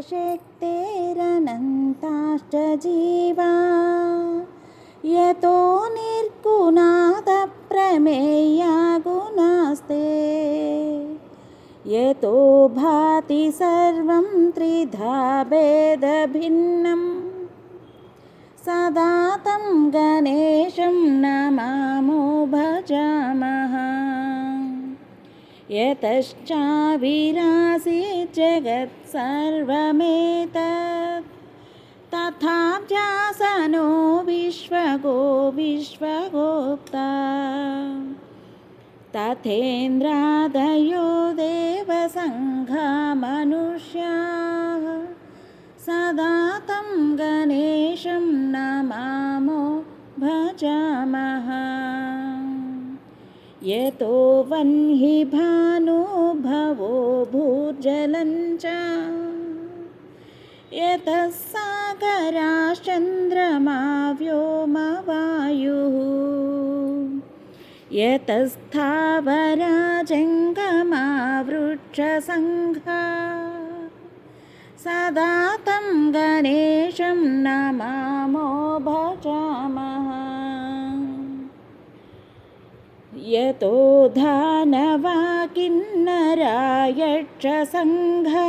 शक्तेरनन्ताश्च जीवा। यतो निर्गुणादप्रमेया गुणास्ते। यतो भाति सर्वं त्रिधा भेदभिन्नं। सदा तं गणेशं नमामो भजामः यतश्चाविरासि जगत्सर्वमेतत् तथाव्यासनो विश्वगो विश्वगोप्ता। तथेन्द्रादयो देवसङ्घमनुष्याः। सदा तं गणेशं नमामो भजामः यतो वह्नि भानुभवो भूर्जलञ्च यतः सागराश्चन्द्रमा व्योमवायुः यतस्थावरा जङ्गमा वृक्षसङ्घा सदा तं गणेशं नमामो यतो धानवा किन्नरा यक्षसङ्घा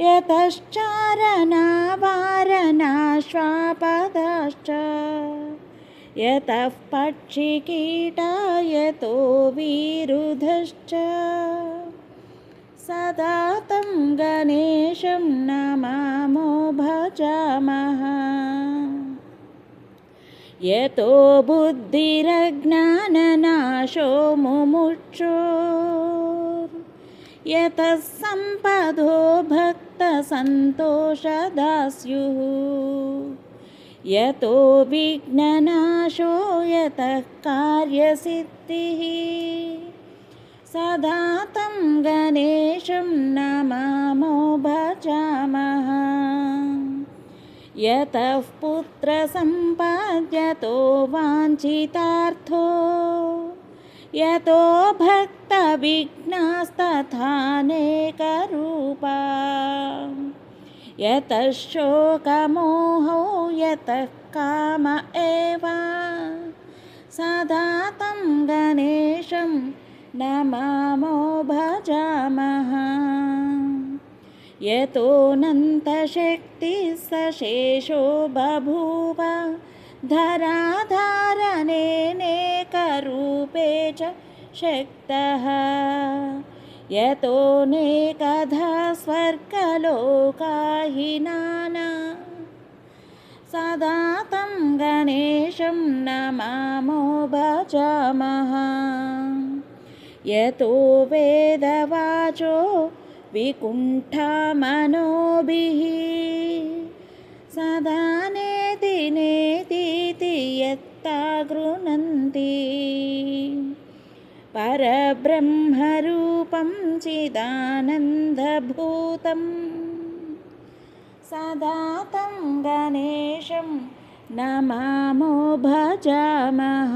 यतश्चारणा वारणा श्वापदाश्च यतः पक्षिकीटा यतो विरुधश्च। सदा तं गणेशं नमामो भजामः यतो बुद्धिरज्ञाननाशो मुमुक्षो। यतः सम्पदो भक्तसन्तोषदास्युः। यतो विघ्ननाशो यतः कार्यसिद्धिः। सदा तं गणेशं नमामो यतः पुत्रसम्पाद्यतो वाञ्छितार्थो। यतो भक्तविघ्नास्तथानेकरूपा यतः शोकमोहो यतः काम एव। सदा तं गणेशं नमामो भजामः यतोऽनन्तशक्तिः सशेषो बभूव। धराधारणेनेकरूपे च शक्तः। यतोऽनेकधा स्वर्गलोकाहिनाना। सदा तं गणेशं नमामो भजामः। यतो वेदवाचो विकुण्ठामनोभिः। सदा नेति नेतीति यत्ता गृह्णन्ति परब्रह्मरूपं चिदानन्दभूतं सदा तं गणेशं नमामो भजामः